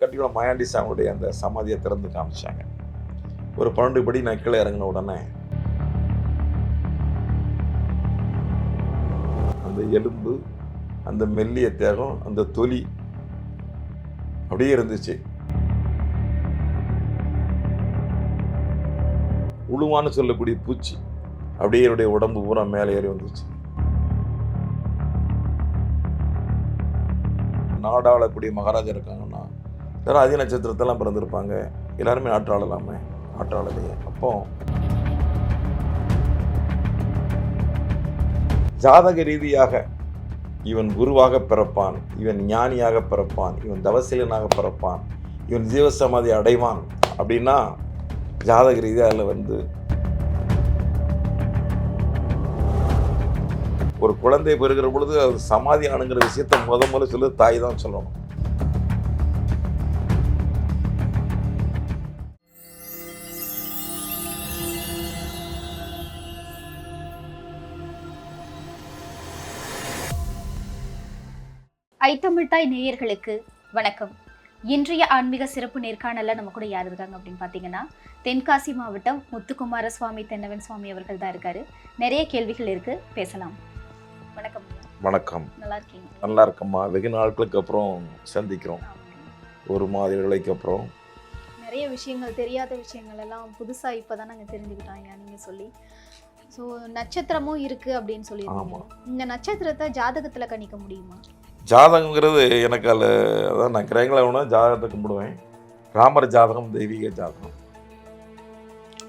கட்டியோட மாயாண்டி சாமியுடைய அந்த சமாதியை திறந்து காமிச்சாங்க. ஒரு பன்னெண்டு படி நான் கீழே இறங்கின உடனே அந்த எலும்பு அந்த மெல்லிய தேகம் அந்த தொலி அப்படியே இருந்துச்சு. உழுவான்னு சொல்லக்கூடிய பூச்சி அப்படியே என்னுடைய உடம்பு பூரா மேலே ஏறி வந்துச்சு. நாடாளக்கூடிய மகாராஜா இருக்காங்க. எல்லாரும் அதி நட்சத்திரத்தெல்லாம் பிறந்திருப்பாங்க. எல்லாருமே ஆற்றாளலாமே நாட்டாளலையே அப்போ ஜாதக ரீதியாக இவன் குருவாக பிறப்பான் இவன் ஞானியாக பிறப்பான் இவன் தவசீலனாக பிறப்பான் இவன் ஜீவசமாதி அடைவான் அப்படின்னா ஜாதக ரீதியாக அதில் வந்து ஒரு குழந்தை பெறுகிற பொழுது அது சமாதி ஆணுங்கிற விஷயத்த முத முதல்ல சொல்லி தாய் தான் சொல்லணும். ஐத்தமிழ்தாய் நேயர்களுக்கு வணக்கம். இன்றைய ஆன்மீக சிறப்பு நேர்காணல்ல நம்ம கூட யார் இருக்காங்க அப்படின்னு பார்த்தீங்கன்னா தென்காசி மாவட்டம் முத்துக்குமார சுவாமி தென்னவன் சுவாமி அவர்கள் தான் இருக்காரு. நிறைய கேள்விகள் இருக்கு. பேசலாம். வணக்கம். வணக்கம். நல்லா இருக்கீங்க? நல்லா இருக்கம்மா. வெகு நாட்களுக்கு அப்புறம் சந்திக்கிறோம். ஒரு மாத அப்புறம். நிறைய விஷயங்கள் தெரியாத விஷயங்கள் எல்லாம் புதுசா இப்பதான் நாங்க தெரிஞ்சுக்கிட்டோம் ஐயா நீங்க சொல்லி. ஸோ நட்சத்திரமும் இருக்கு அப்படின்னு சொல்லி. இந்த நட்சத்திரத்தை ஜாதகத்துல கணிக்க முடியுமா? ஜாதகங்கிறது எனக்கு அதில் அதான் நான் கிரகங்களை வேணா ஜாதகத்தை கும்பிடுவேன். ராமர் ஜாதகம் தெய்வீக ஜாதகம்.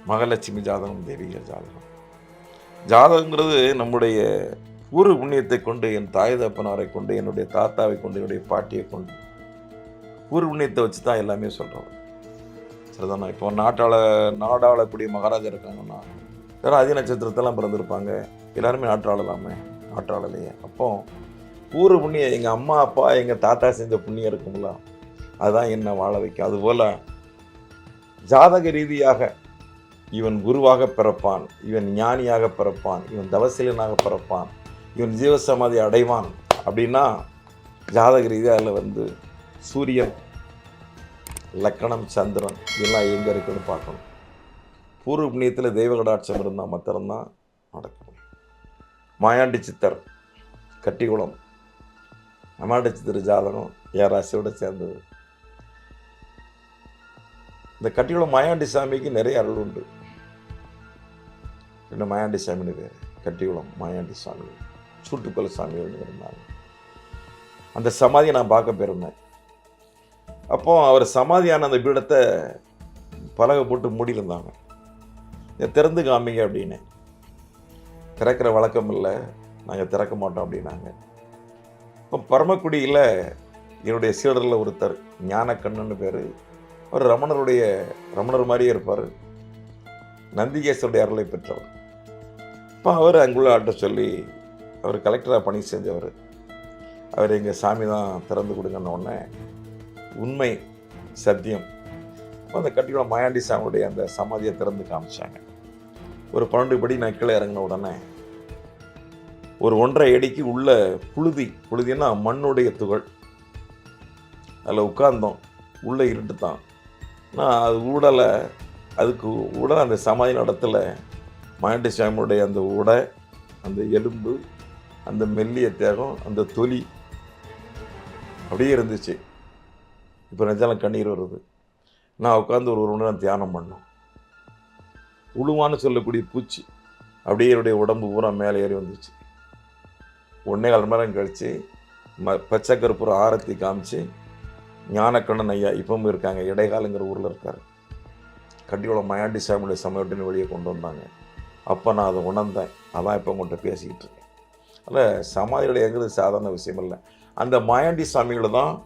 மகாலட்சுமி ஜாதகம் தெய்வீக ஜாதகம். ஜாதகங்கிறது நம்முடைய ஊரு புண்ணியத்தை கொண்டு என் தாய் தப்பனாரை கொண்டு என்னுடைய தாத்தாவை கொண்டு என்னுடைய பாட்டியை கொண்டு ஊர் புண்ணியத்தை வச்சு தான் எல்லாமே சொல்கிறோம் சரிதானா? இப்போ நாட்டாள நாடாளக்கூடிய மகாராஜா இருக்காங்கன்னா எல்லாரும் அதி நட்சத்திரத்தெல்லாம் பிறந்திருப்பாங்க. எல்லாருமே நாட்டாளலாமே நாட்டாளலையே அப்போது பூர்வ புண்ணியம் எங்கள் அம்மா அப்பா எங்கள் தாத்தா செஞ்ச புண்ணியம் இருக்கும்ல. அதுதான் என்னை வாழ வைக்கும் அதுபோல் ஜாதக ரீதியாக இவன் குருவாக பிறப்பான் இவன் ஞானியாக பிறப்பான் இவன் தவசீலனாக பிறப்பான் இவன் ஜீவசமாதி அடைவான் அப்படின்னா ஜாதக ரீதியாக அதில் வந்து சூரியன் லக்கணம் சந்திரன் இதெல்லாம் எங்கே இருக்குன்னு பார்க்கணும். பூர்வ புண்ணியத்தில் தெய்வ கடாட்சம் இருந்தால் மாத்திரம்தான் நடக்கும். மாயாண்டி சித்தர் கட்டிக்குளம் அமாண்டச்சித்திர ஜாதகம் என் ராசியோட சேர்ந்தது. இந்த கட்டியோட மாயாண்டி சாமிக்கு நிறைய அருள் உண்டு. என்ன மாயாண்டி சாமின்னு பேர்? கட்டிக்குளம் மாயாண்டி சாமி. சூட்டுக்கொல சாமி இருந்தாங்க. அந்த சமாதியை நான் பார்க்க போயிருந்தேன். அப்போ அவர் சமாதியான அந்த பீடத்தை பலகை போட்டு மூடியிருந்தாங்க. திறந்து காமிங்க அப்படின்னு. திறக்கிற வழக்கம் இல்லை. நாங்கள் திறக்க மாட்டோம் அப்படின்னாங்க. இப்போ பரமக்குடியில் என்னுடைய சீடரில் ஒருத்தர் ஞானக்கண்ணுன்னு பேர். அவர் ரமணருடைய ரமணர் மாதிரியே இருப்பார். நந்திகேஸ்வருடைய அருளை பெற்றவர். இப்போ அவர் அங்குள்ள ஆட்ட சொல்லி அவர் கலெக்டராக பணி செஞ்சவர். அவர் எங்கள் சாமி தான் திறந்து கொடுங்கன்ன உடனே உண்மை சத்தியம். அந்த கட்டியோட மாயாண்டி சாமியுடைய அந்த சமாதியை திறந்து காமிச்சாங்க. ஒரு பன்னெண்டு படி நான் கீழே இறங்கின உடனே ஒரு ஒன்றரை அடிக்கு உள்ள புழுதி புழுதின்னா மண்ணுடைய துகள். அதில் உட்கார்ந்தோம். உள்ளே இருட்டு தான் நான் அது ஊடலை அதுக்கு உட அந்த சமாதி இடத்துல மாயாண்டி சாமியுடைய அந்த உடை அந்த எலும்பு அந்த மெல்லிய தேகம் அந்த தொலி அப்படியே இருந்துச்சு. இப்போ நிஜாலும் கண்ணீர் வருது. நான் உட்காந்து ஒரு ஒரு நேரம் தியானம் பண்ணோம். உழுவான்னு சொல்லக்கூடிய பூச்சி அப்படியே என்னுடைய உடம்பு பூரா மேலே ஏறி வந்துச்சு. ஒன்றே கால் மணி நேரம் கழித்து ம பச்சை கருப்பூர் ஆரத்தி காமிச்சு ஞானக்கண்ணன் ஐயா இப்பவும் இருக்காங்க. இடைக்காலங்கிற ஊரில் இருக்கார். கட்டியோட மயாண்டி சாமியுடைய சமயத்தின் வெளியே கொண்டு வந்தாங்க. அப்போ நான் அதை உணர்ந்தேன். அதான் இப்போ உங்கள்கிட்ட பேசிக்கிட்டு இருக்கேன். அதில் சமாதிகளை எங்கிறது சாதாரண விஷயம் இல்லை. அந்த மாயாண்டி சாமிகளை தான்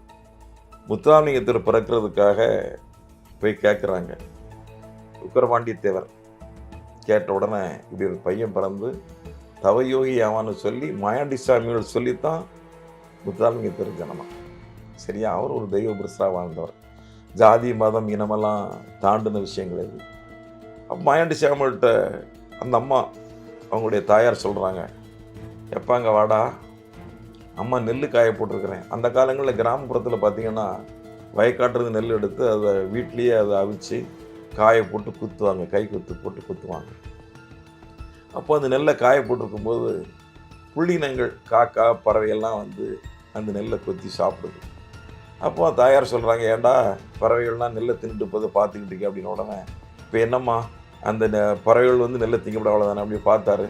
முத்துராமலிங்கத்தில் பிறக்கிறதுக்காக போய் கேட்குறாங்க உக்கரபாண்டி தேவர் கேட்ட உடனே இப்படி ஒரு பையன் பிறந்து தவயோகி ஆவான்னு சொல்லி மாயாண்டி சாமியோட சொல்லித்தான் முத்துராமலிங்க தெரிஞ்சனமா சரியா? அவர் ஒரு தெய்வ புருஷராக வாழ்ந்தவர். ஜாதி மதம் இனமெல்லாம் தாண்டின விஷயங்கள் இது. அப்போ மாயாண்டி சாமியோட்ட அந்த அம்மா அவங்களுடைய தாயார் சொல்கிறாங்க எப்பாங்க வாடா? அம்மா நெல் காய போட்டிருக்கிறேன். அந்த காலங்களில் கிராமப்புறத்தில் பார்த்தீங்கன்னா வயக்காட்டுறது நெல் எடுத்து அதை வீட்லேயே அதை அவிச்சு காய போட்டு குத்துவாங்க. கை குத்து போட்டு குத்துவாங்க. அப்போ அந்த நெல்லை காய போட்டிருக்கும்போது புள்ளினங்கள் காக்கா பறவைகள்லாம் வந்து அந்த நெல்லை கொத்தி சாப்பிடுது. அப்போ தாயார் சொல்கிறாங்க ஏன்டா பறவைகள்லாம் நெல்லை தின்னுட்டு போதை பார்த்துக்கிட்டு இருக்கே அப்படின்னு உடனே இப்போ என்னம்மா அந்த நெ- பறவைகள் வந்து நெல்லை திங்கப்பட அவ்வளோதானே அப்படி பார்த்தாரு.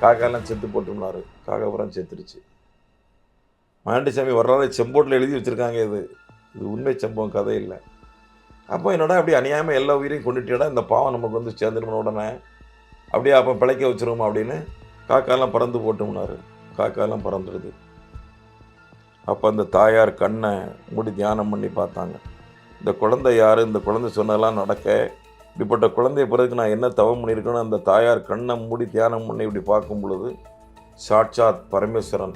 காக்காலாம் செத்து போட்டுனாரு காக்காபுரம் செத்துருச்சு. மாண்டிசாமி வரலாறு செம்போட்டில் எழுதி வச்சுருக்காங்க இது. இது உண்மை சம்பவம் கதை இல்லை. அப்போ என்னடா அப்படி அநியாயமாக எல்லா உயிரையும் கொண்டுட்டியடா இந்த பாவம் நமக்கு வந்து சேர்ந்துருமன உடனே அப்படியே அப்போ பிழைக்க வச்சிருவோம் அப்படின்னு காக்காலாம் பறந்து போட்டோம்னாரு. காக்காலாம் பறந்துடுது. அப்போ அந்த தாயார் கண்ணை மூடி தியானம் பண்ணி பார்த்தாங்க. இந்த குழந்தை யார்? இந்த குழந்தை சொன்னதெல்லாம் நடக்க. இப்படிப்பட்ட குழந்தைய பிறகு நான் என்ன தவம் பண்ணியிருக்கேன்னு அந்த தாயார் கண்ணை மூடி தியானம் பண்ணி இப்படி பார்க்கும் பொழுது சாட்சாத் பரமேஸ்வரன்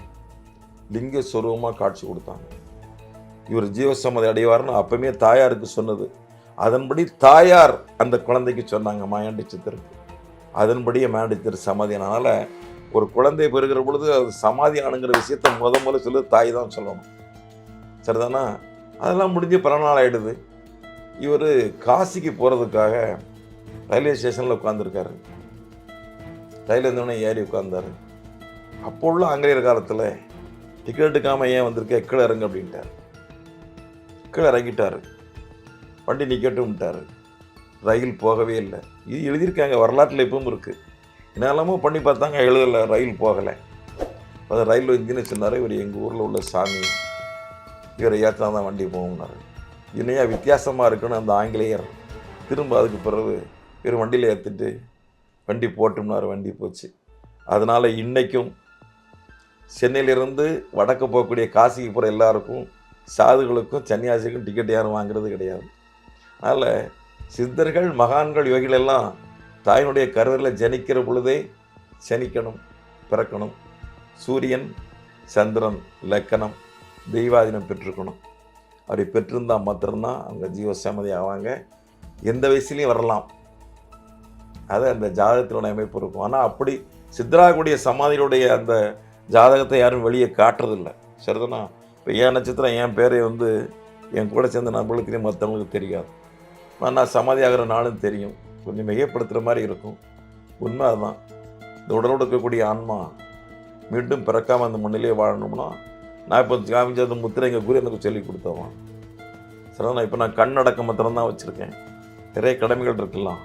லிங்க ஸ்வரூபமாக காட்சி கொடுத்தாங்க. இவர் ஜீவசம்மதி அடைவார்னு அப்பவுமே தாயாருக்கு சொன்னது. அதன்படி தாயார் அந்த குழந்தைக்கு சொன்னாங்க மாயாண்டி சித்தருக்கு. அதன்படியே மாயாண்டி சித்தர் ஒரு குழந்தை பெறுகிற பொழுது அது சமாதியானுங்கிற விஷயத்தை விஷயத்த முத முதல்ல சொல்லி தாய் தான் சொல்லணும். சரிதானா? அதெல்லாம் முடிஞ்சு பல நாள் ஆயிடுது. இவர் காசிக்கு போகிறதுக்காக ரயில்வே ஸ்டேஷனில் உட்காந்துருக்காரு ரயில் இருந்தவொடனே ஏறி உட்கார்ந்தாரு. அப்போ உள்ள ஆங்கிலேயர் காலத்தில் டிக்கெட் எடுக்காமல் ஏன் வந்திருக்க? கீழே இறங்கு அப்படின்ட்டார். கீழே இறங்கிட்டார். வண்டி நிக்கட்டும்ட்டார். ரயில் போகவே இல்லை. இது எழுதியிருக்காங்க வரலாற்றில் இப்பவும் இருக்குது என்னெல்லாமோ பண்ணி பார்த்தாங்க எழுதலை ரயில் போகலை. அது ரயில்வே இன்ஜினியர் சொன்னார் இவர் எங்கள் ஊரில் உள்ள சாமி இவரை ஏற்றினா தான் வண்டி போகும்னாரு. இணையா வித்தியாசமாக இருக்குன்னு அந்த ஆங்கிலேயர். திரும்ப அதுக்கு பிறகு இவர் வண்டியில் ஏற்றிட்டு வண்டி போட்டும்னாரு வண்டி போச்சு. அதனால் இன்றைக்கும் சென்னையிலிருந்து வடக்கு போகக்கூடிய காசிக்கு போகிற எல்லாருக்கும் சாதுகளுக்கும் சன்னியாசிக்கும் டிக்கெட் யாரும் வாங்குறது கிடையாது. அதனால் சித்தர்கள் மகான்கள் யோகிகள் எல்லாம் தாயினுடைய கருவறையில் ஜனிக்கிற பொழுதே ஜனிக்கணும் பிறக்கணும். சூரியன் சந்திரன் லக்கணம் தெய்வாதீனம் பெற்றுக்கணும். அப்படி பெற்றிருந்தால் மாத்திரம்தான் அவங்க ஜீவ ஆவாங்க. எந்த வயசுலையும் வரலாம். அது அந்த ஜாதகத்தினோட அமைப்பு இருக்கும். ஆனால் அப்படி சித்தராகக்கூடிய சமாதியுடைய அந்த ஜாதகத்தை யாரும் வெளியே காட்டுறதில்லை. சரிதானா? இப்போ என் நட்சத்திரம் என் பேரை வந்து என் கூட சேர்ந்த நண்பர்களுக்கு மற்றவங்களுக்கு தெரியாது. நான் சமாதி ஆகிற நாளும் தெரியும். கொஞ்சம் மிகைப்படுத்துகிற மாதிரி இருக்கும். உண்மை அதுதான். இந்த உடலோடு இருக்கக்கூடிய ஆன்மா மீண்டும் பிறக்காமல் அந்த மண்ணிலே வாழணும்னா நான் இப்போ காமிச்ச அந்த முத்திரை எங்கள் குரு எனக்கு சொல்லி கொடுத்தவன். சரிதான் இப்போ நான் கண் அடக்கம் மாத்திரம் தான் வச்சுருக்கேன். நிறைய கடமைகள் இருக்கலாம்.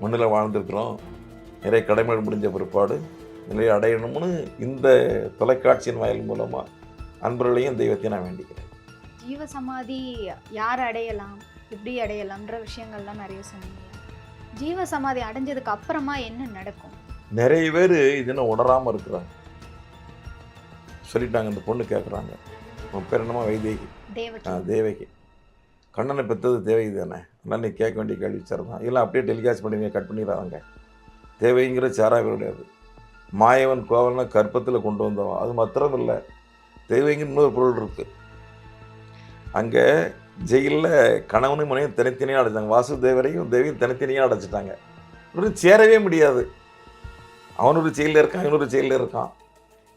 மண்ணில் வாழ்ந்துருக்குறோம். நிறைய கடமைகள் முடிஞ்ச பிற்பாடு நிலையை அடையணும்னு இந்த தொலைக்காட்சியின் வாயில் மூலமாக அன்பர்களையும் தெய்வத்தையும் நான் வேண்டிக்கிறேன். ஜீவ சமாதி யார் அடையலாம்? எப்படி அடையலாம்ன்ற விஷயங்கள்லாம் நிறைய சொன்னீங்க. ஜீவ சமாதி அடைஞ்சதுக்கு அப்புறமா என்ன நடக்கும்? நிறைய பேர் இது என்ன உணராமல் இருக்கிறாங்க. சொல்லிட்டாங்க இந்த பொண்ணு கேட்குறாங்க உன் பேர் என்னமா வைதேகி. தேவகி. கண்ணனை பெற்றது தேவகி தானே. அதனால் நீ கேட்க வேண்டிய கேள்வி தான் இல்லை அப்படியே டெலிகாஸ்ட் பண்ணி கட் பண்ணிடுறாங்க தேவைங்கிற சேரா கிடையாது மாயவன் கோவலனை கற்பத்தில் கொண்டு வந்தவன். அது மாத்திரம் இல்லை தேவைங்கிற இன்னொரு பொருள் இருக்குது அங்கே ஜெயிலில் கணவனும் மனையும் தனித்தனியாக அடைச்சாங்க. வாசுதேவரையும் தேவியும் தனித்தனியாக அடைச்சிட்டாங்க. இவரும் சேரவே முடியாது. அவன் ஒரு ஜெயிலில் இருக்கான் இவனொரு ஜெயிலில் இருக்கான்.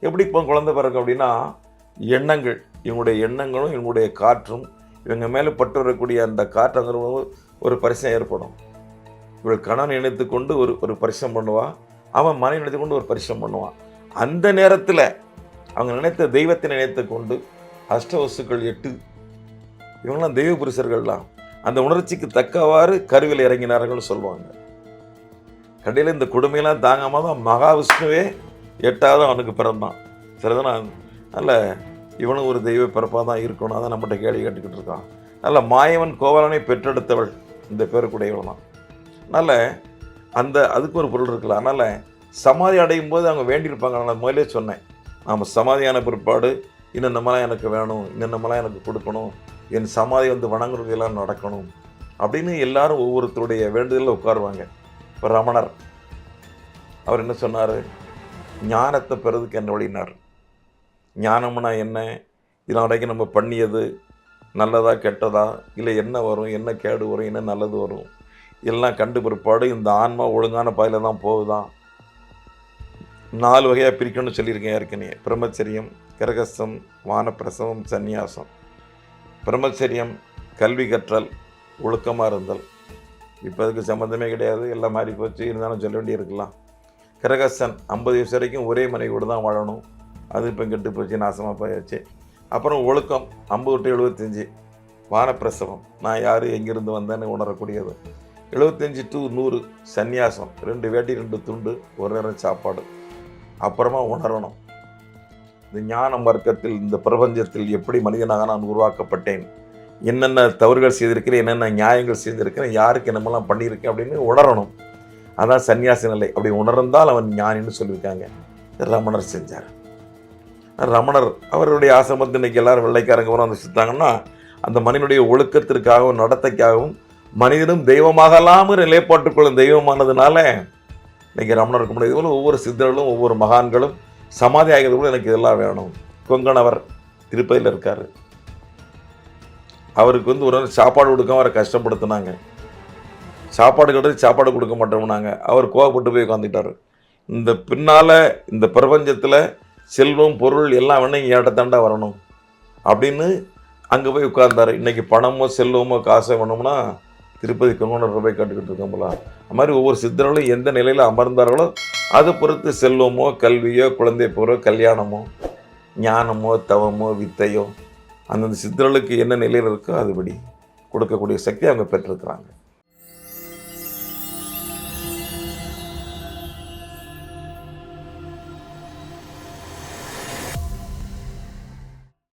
எப்படி இப்போ குழந்தை பிறக்கும் அப்படின்னா எண்ணங்கள். இவங்களுடைய எண்ணங்களும் இவங்களுடைய காற்றும் இவங்க மேலே பட்டு வரக்கூடிய அந்த காற்றுங்கிறது ஒரு பரிசம் ஏற்படும். இவள் கணவன் இணைத்து கொண்டு ஒரு ஒரு பரிசம் பண்ணுவாள் அவன் மனைவி நினைத்து கொண்டு ஒரு பரிசம் பண்ணுவான் அந்த நேரத்தில் அவங்க நினைத்த தெய்வத்தை நினைத்து கொண்டு அஷ்டவசுக்கள் எட்டு இவங்களாம் தெய்வ புருஷர்கள்லாம் அந்த உணர்ச்சிக்கு தக்கவாறு கருவில் இறங்கினார்கள்னு சொல்லுவாங்க. கடையில் இந்த கொடுமையெல்லாம் தாங்காமல் தான் மகாவிஷ்ணுவே எட்டாவது அவனுக்கு பிறந்தான். சரிதான் நல்ல இவனும் ஒரு தெய்வ பிறப்பாக தான் இருக்கணும். அதான் நம்மகிட்ட கேள்வி கேட்டுக்கிட்டு இருக்கான். நல்ல மாயவன் கோவலனை பெற்றெடுத்தவள் இந்த பேருக்குடையவள் தான் அதனால் அந்த அதுக்கு ஒரு பொருள் இருக்குல்ல அதனால் சமாதி அடையும் போது அவங்க வேண்டியிருப்பாங்க நான் முதலே சொன்னேன். நாம் சமாதியான பிற்பாடு இன்னும் நம்மளாம் எனக்கு வேணும் இன்னும் நம்மளாம் எனக்கு கொடுக்கணும் என் சமாதி வந்து வணங்குறதெல்லாம் நடக்கணும் அப்படின்னு எல்லாரும் ஒவ்வொருத்தருடைய வேண்டுதலில் உட்காருவாங்க. இப்போ ரமணர் அவர் என்ன சொன்னார்? ஞானத்தை பெறதுக்கு என்ன வழினார் ஞானம்னா என்ன? இதனால் வரைக்கும் நம்ம பண்ணியது நல்லதா கெட்டதா? இல்லை என்ன வரும்? என்ன கேடு வரும்? என்ன நல்லது வரும்? எல்லாம் கண்டு பிற்பாடு இந்த ஆன்மா ஒழுங்கான பாதையில் தான் போகுதான் நாலு வகையாக பிரிக்கணும்னு சொல்லியிருக்கேன் ஏற்கனவே. பிரம்மச்சரியம் கிரகஸ்தம் வானப்பிரசவம் சந்நியாசம். பிரம்மச்சரியம் கல்வி கற்றல் ஒழுக்கமாக இருந்தல் இப்போ அதுக்கு சம்மந்தமே கிடையாது. எல்லாம் மாறி போச்சு. இருந்தாலும் சொல்ல வேண்டியிருக்கலாம். கிரகஸ்தன் ஐம்பது வயசு வரைக்கும் ஒரே மனைவியோடு தான் வாழணும். அது இப்போ கெட்டு போச்சு நாசமாக போயாச்சு. அப்புறம் ஒழுக்கம் ஐம்பது டு எழுபத்தஞ்சி. வானப்பிரசவம். நான் யார் எங்கேருந்து வந்தேன்னு உணரக்கூடியது. எழுபத்தஞ்சி டு நூறு சந்நியாசம். ரெண்டு வேட்டி ரெண்டு துண்டு ஒரு நேரம் சாப்பாடு. அப்புறமா உணரணும். இந்த ஞான மார்க்கத்தில் இந்த பிரபஞ்சத்தில் எப்படி மனிதனாக நான் உருவாக்கப்பட்டேன்? என்னென்ன தவறுகள் செய்திருக்கிறேன்? என்னென்ன நியாயங்கள் செய்திருக்கிறேன்? யாருக்கு என்னமெல்லாம் பண்ணியிருக்கேன்? அப்படின்னு உணரணும். அதான் சன்னியாசி நிலை. அப்படி உணர்ந்தால் அவன் ஞானின்னு சொல்லியிருக்காங்க. ரமணர் செஞ்சார். ரமணர் அவருடைய ஆசிரமத்தை இன்றைக்கி எல்லாரும் வெள்ளைக்காரங்க வரும் வந்து சுத்தாங்கன்னா அந்த மனிதனுடைய ஒழுக்கத்திற்காகவும் நடத்தைக்காகவும் மனிதனும் தெய்வமாகலாம நிலைப்பாட்டுக்குள்ள தெய்வமானதுனால இன்றைக்கி ரமணருக்கு முடியாது ஒவ்வொரு சித்தர்களும் ஒவ்வொரு மகான்களும் சமாதி ஆகிறது கூட எனக்கு இதெல்லாம் வேணும். கொங்கணவர் திருப்பதியில் இருக்கார். அவருக்கு வந்து ஒரு நாள் சாப்பாடு கொடுக்காம அவரை கஷ்டப்படுத்தினாங்க. சாப்பாடு கட்டுறது சாப்பாடு கொடுக்க மாட்டோம்னாங்க. அவர் கோவப்பட்டு போய் உட்காந்துட்டார் இந்த பின்னால் இந்த பிரபஞ்சத்தில் செல்வம் பொருள் எல்லாம் வேணும் என்கிட்ட வரணும்? அப்படின்னு அங்கே போய் உட்கார்ந்தார். இன்றைக்கி பணமோ செல்வமோ காசோ வேணும்னா திருப்பதி கொங்கணர் போய் கட்டுக்கிட்டு இருக்கோம்ல அது மாதிரி ஒவ்வொரு சித்தர்களும் எந்த நிலையில் அமர்ந்தார்களோ அதை பொறுத்து செல்வமோ கல்வியோ குழந்தை போரோ கல்யாணமோ ஞானமோ தவமோ வித்தையோ அந்தந்த சித்தர்களுக்கு என்ன நிலையில் இருக்கோ அதுபடி கொடுக்கக்கூடிய சக்தி அவங்க பெற்றிருக்கிறாங்க.